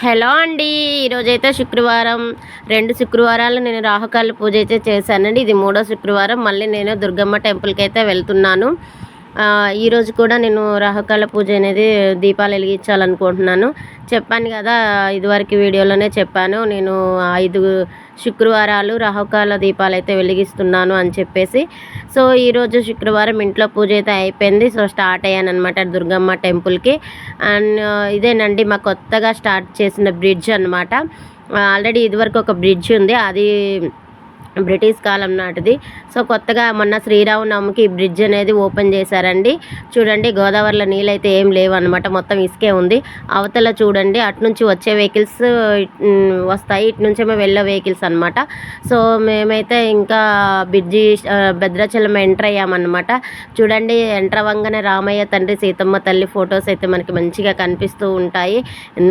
Hello అండి. ఈరోజైతే శుక్రవారం. రెండు శుక్రవారాలు నేను రాహుకాల పూజ అయితే చేశానండి. ఇది మూడో శుక్రవారం. మళ్ళీ నేను దుర్గమ్మ టెంపుల్కి అయితే వెళ్తున్నాను. ఈరోజు కూడా నేను రాహుకాల పూజ అనేది దీపాలు వెలిగించాలనుకుంటున్నాను. చెప్పాను కదా ఇదివరకు వీడియోలోనే చెప్పాను నేను ఐదు శుక్రవారాలు రాహుకాల దీపాలు అయితే వెలిగిస్తున్నాను అని చెప్పేసి. సో ఈరోజు శుక్రవారం ఇంట్లో పూజ అయితే అయిపోయింది. సో స్టార్ట్ అయ్యాను అనమాట దుర్గమ్మ టెంపుల్కి. అండ్ ఇదేనండి మా కొత్తగా స్టార్ట్ చేసిన బ్రిడ్జ్ అనమాట ఆల్రెడీ ఇదివరకు ఒక బ్రిడ్జ్ ఉంది. అది బ్రిటిష్ కాలం నాటిది. సో కొత్తగా మొన్న శ్రీరామనవమికి ఈ బ్రిడ్జ్ అనేది ఓపెన్ చేశారండి. చూడండి గోదావరిలో నీళ్ళు అయితే ఏం లేవు అనమాట మొత్తం ఇసుకే ఉంది. అవతల చూడండి అటు నుంచి వచ్చే వెహికల్స్ వస్తాయి. ఇటు నుంచేమో వెళ్ళే వెహికల్స్ అనమాట సో మేమైతే ఇంకా బ్రిడ్జి భద్రాచలం ఎంటర్ అయ్యామన్నమాట. చూడండి ఎంటర్ అవ్వగానే రామయ్య తండ్రి సీతమ్మ తల్లి ఫొటోస్ అయితే మనకి మంచిగా కనిపిస్తూ ఉంటాయి.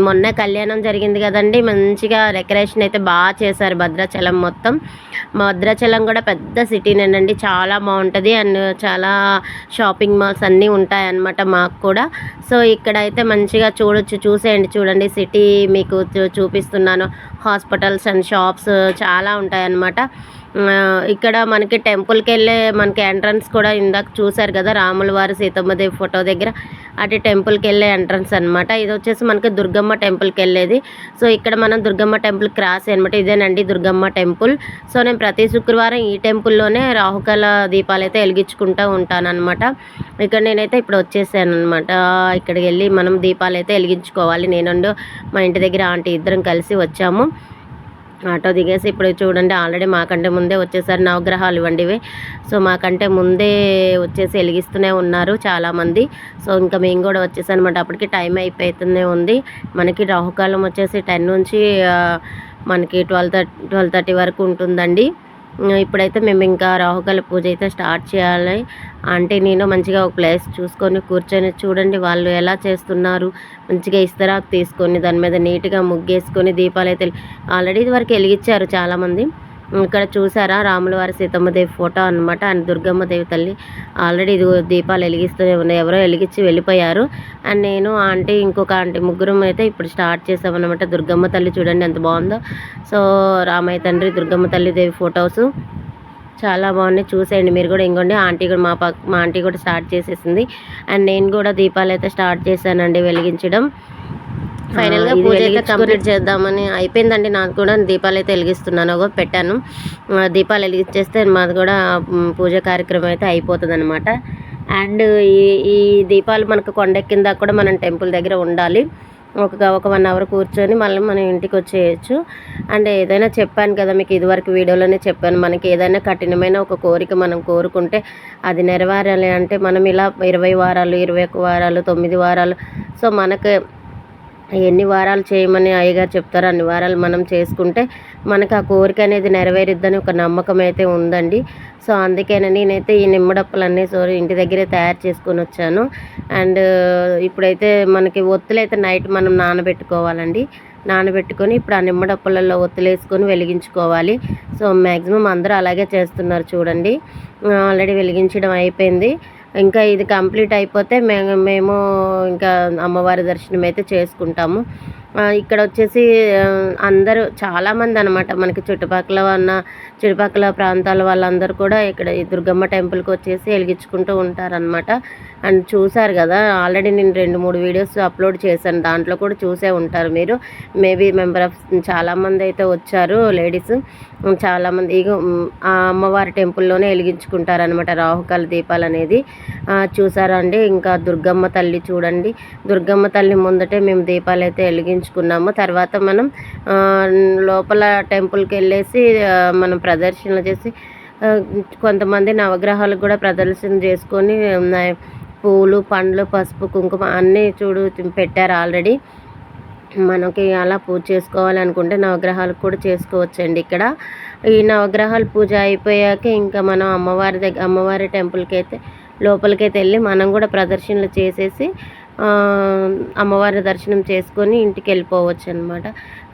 మొన్న కళ్యాణం జరిగింది కదండి. మంచిగా డెకరేషన్ అయితే బాగా చేశారు భద్రాచలం మొత్తం. భద్రాచలం కూడా పెద్ద సిటీనేనండి చాలా బాగుంటుంది. అండ్ చాలా షాపింగ్ మాల్స్ అన్నీ ఉంటాయి అన్నమాట మాకు కూడా. సో ఇక్కడ అయితే మంచిగా చూడొచ్చు. చూసేయండి. చూడండి. సిటీ మీకు చూ- చూపిస్తున్నాను. హాస్పిటల్స్ అండ్ షాప్స్ చాలా ఉంటాయన్నమాట. ఇక్కడ మనకి టెంపుల్కి వెళ్ళే మనకి ఎంట్రన్స్ కూడా ఇందాక చూశారు కదా రాముల వారి సీతమ్మదేవి ఫోటో దగ్గర. అటు టెంపుల్కి వెళ్ళే ఎంట్రన్స్ అనమాట ఇది వచ్చేసి మనకి దుర్గమ్మ టెంపుల్కి వెళ్ళేది సో ఇక్కడ మనం దుర్గమ్మ టెంపుల్ క్రాస్ అనమాట ఇదేనండి దుర్గమ్మ టెంపుల్. సో నేను ప్రతి శుక్రవారం ఈ టెంపుల్లోనే రాహుకాల దీపాలు అయితే వెలిగించుకుంటూ ఉంటాను అనమాట ఇక్కడ నేనైతే ఇప్పుడు వచ్చేసాను అనమాట ఇక్కడికి వెళ్ళి మనం దీపాలు అయితే వెలిగించుకోవాలి. నేను మా ఇంటి దగ్గర ఆంటీ ఇద్దరం కలిసి వచ్చాము. ఆటో దిగేసి ఇప్పుడు చూడండి ఆల్రెడీ మాకంటే ముందే వచ్చేసారు నవగ్రహాలు ఇవ్వండి ఇవి సో మాకంటే ముందే వచ్చేసి వెలిగిస్తూనే ఉన్నారు చాలామంది. సో ఇంకా మేము కూడా వచ్చేసానమాట. అనమాట అప్పటికి టైం అయిపోతూనే ఉంది. మనకి రాహుకాలం వచ్చేసి టెన్ నుంచి మనకి ట్వెల్వ్ థర్టీ ట్వెల్వ్ థర్టీ వరకు ఉంటుందండి. ఇప్పుడైతే మేము ఇంకా రాహుకాల పూజ అయితే స్టార్ట్ చేయాలి. అంటే నేను మంచిగా ఒక ప్లేస్ చూసుకొని కూర్చొని చూడండి వాళ్ళు ఎలా చేస్తున్నారు. మంచిగా ఇస్తరాకు తీసుకొని దాని మీద నీట్గా ముగ్గేసుకొని దీపాలు అయితే ఆల్రెడీ ఇదివరకు వెలిగించారు చాలామంది. ఇక్కడ చూసారా రాముల వారి సీతమ్మదేవి ఫోటో అనమాట అండ్ దుర్గమ్మదేవి తల్లి ఆల్రెడీ ఇది దీపాలు వెలిగిస్తూనే ఉన్నాయి. ఎవరో వెలిగించి వెళ్ళిపోయారు. అండ్ నేను ఆంటీ ఇంకొక ఆంటీ ముగ్గురం అయితే ఇప్పుడు స్టార్ట్ చేసామన్నమాట. దుర్గమ్మ తల్లి చూడండి ఎంత బాగుందో. సో రామయ్య తండ్రి దుర్గమ్మ తల్లి దేవి ఫొటోస్ చాలా బాగున్నాయి. చూసేయండి మీరు కూడా ఇంకోండి. ఆంటీ కూడా మా పక్క మా ఆంటీ కూడా స్టార్ట్ చేసేసింది. అండ్ నేను కూడా దీపాలు అయితే స్టార్ట్ చేశానండి వెలిగించడం. ఫైనల్గా పూజ అయితే కంప్లీట్ చేద్దామని అయిపోయిందండి. నాకు కూడా దీపాలు అయితే వెలిగిస్తున్నాను. అగో పెట్టాను. దీపాలు వెలిగించేస్తే మాది కూడా పూజ కార్యక్రమం అయితే అయిపోతుంది అనమాట అండ్ ఈ ఈ దీపాలు మనకు కొండెక్కిన దాకా కూడా మనం టెంపుల్ దగ్గర ఉండాలి. ఒక ఒక వన్ అవర్ కూర్చొని మళ్ళీ మనం ఇంటికి వచ్చేయచ్చు. అండ్ ఏదైనా చెప్పాను కదా మీకు ఇదివరకు వీడియోలోనే చెప్పాను. మనకి ఏదైనా కఠినమైన ఒక కోరిక మనం కోరుకుంటే అది నెరవేరాలి అంటే మనం ఇలా ఇరవై వారాలు ఇరవై ఒక వారాలు తొమ్మిది వారాలు. సో మనకు ఎన్ని వారాలు చేయమని అయ్యగారు చెప్తారో. అన్ని వారాలు మనం చేసుకుంటే మనకు ఆ కోరిక అనేది నెరవేరుద్దని ఒక నమ్మకం అయితే ఉందండి. సో అందుకని నేనైతే ఈ నిమ్మడప్పలన్నీ సో ఇంటి దగ్గరే తయారు చేసుకొని వచ్చాను. అండ్ ఇప్పుడైతే మనకి ఒత్తులైతే నైట్ మనం నానబెట్టుకోవాలండి. నానబెట్టుకొని ఇప్పుడు ఆ నిమ్మడప్పలలో ఒత్తులేసుకొని వెలిగించుకోవాలి. సో మ్యాక్సిమం అందరూ అలాగే చేస్తున్నారు చూడండి. ఆల్రెడీ వెలిగించడం అయిపోయింది. ఇంకా ఇది కంప్లీట్ అయిపోతే మేము మేము ఇంకా అమ్మవారి దర్శనం అయితే చేసుకుంటాము. ఇక్కడ వచ్చేసి అందరూ చాలామంది అనమాట మనకి చుట్టుపక్కల ఉన్న చుట్టుపక్కల ప్రాంతాల వాళ్ళందరూ కూడా ఇక్కడ ఈ దుర్గమ్మ టెంపుల్కి వచ్చేసి వెలిగించుకుంటూ ఉంటారనమాట అండ్ చూశారు కదా ఆల్రెడీ నేను రెండు మూడు వీడియోస్ అప్లోడ్ చేశాను. దాంట్లో కూడా చూసే ఉంటారు మీరు. మేబీ మెంబర్ ఆఫ్ చాలామంది అయితే వచ్చారు లేడీస్. చాలామంది ఇగో ఆ అమ్మవారి టెంపుల్లోనే వెలిగించుకుంటారనమాట రాహుకాల దీపాలు అనేది. చూసారా అండి ఇంకా దుర్గమ్మ తల్లి చూడండి. దుర్గమ్మ తల్లి ముందటే మేము దీపాలు అయితే వెలిగించుకున్నాము. తర్వాత మనం లోపల టెంపుల్కి వెళ్ళేసి మనం ప్రదర్శనలు చేసి కొంతమంది నవగ్రహాలు కూడా ప్రదర్శన చేసుకొని పూలు పండ్లు పసుపు కుంకుమ అన్నీ చూడు పెట్టారు ఆల్రెడీ. మనకి అలా పూజ చేసుకోవాలనుకుంటే నవగ్రహాలు కూడా చేసుకోవచ్చండి ఇక్కడ. ఈ నవగ్రహాలు పూజ అయిపోయాక ఇంకా మనం అమ్మవారి దగ్గర అమ్మవారి టెంపుల్కి అయితే లోపలికైతే వెళ్ళి మనం కూడా ప్రదర్శనలు చేసేసి అమ్మవారి దర్శనం చేసుకొని ఇంటికి వెళ్ళిపోవచ్చు అనమాట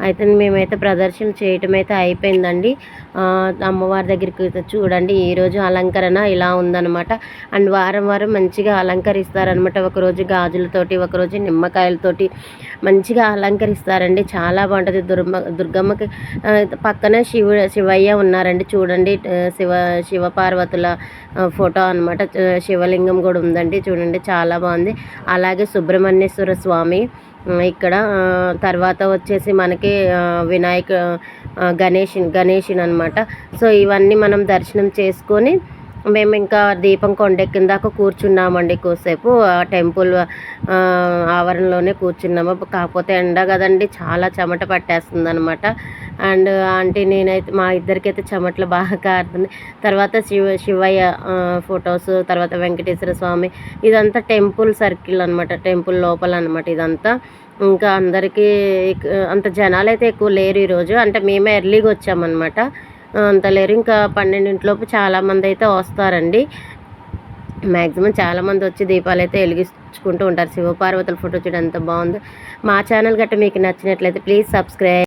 అయితే మేమైతే ప్రదర్శన చేయటం అయితే అయిపోయిందండి. అమ్మవారి దగ్గరికి అయితే చూడండి ఈరోజు అలంకరణ ఇలా ఉందన్నమాట. అండ్ వారం వారం మంచిగా అలంకరిస్తారనమాట ఒకరోజు గాజులతోటి ఒకరోజు నిమ్మకాయలతోటి మంచిగా అలంకరిస్తారండి. చాలా బాగుంటుంది. దుర్మ దుర్గమ్మకి పక్కనే శివ శివయ్య ఉన్నారండి. చూడండి శివ శివపార్వతుల ఫోటో అనమాట శివలింగం కూడా ఉందండి. చూడండి చాలా బాగుంది. అలాగే సుబ్రహ్మణ్యేశ్వర స్వామి. ఇక్కడ తర్వాత వచ్చేసి మనకి వినాయక గణేష్ గణేషుని అనమాట సో ఇవన్నీ మనం దర్శనం చేసుకొని మేము ఇంకా దీపం కొండెక్కిన దాకా కూర్చున్నామండి ఎక్కువసేపు ఆ టెంపుల్ ఆవరణలోనే కూర్చున్నాము. కాకపోతే ఎండ కదండి చాలా చెమట పట్టేస్తుంది అనమాట అండ్ ఆంటీ నేనైతే మా ఇద్దరికైతే చెమటలు బాగా కారుతుంది. తర్వాత శివ శివయ్య ఫొటోస్ తర్వాత వెంకటేశ్వర స్వామి. ఇదంతా టెంపుల్ సర్కిల్ అనమాట టెంపుల్ లోపల అనమాట ఇదంతా. ఇంకా అందరికీ అంత జనాలు అయితే ఎక్కువ లేరు ఈరోజు. అంటే మేమే ఎర్లీగా వచ్చామన్నమాట. అంత లేరు. ఇంకా పన్నెండింటిలోపు చాలామంది అయితే వస్తారండి. మ్యాక్సిమం చాలామంది వచ్చి దీపాలు అయితే వెలిగించుకుంటూ ఉంటారు. శివపార్వతుల ఫోటో చూడ ఎంత మా ఛానల్ గట్ట మీకు నచ్చినట్లయితే ప్లీజ్ సబ్స్క్రైబ్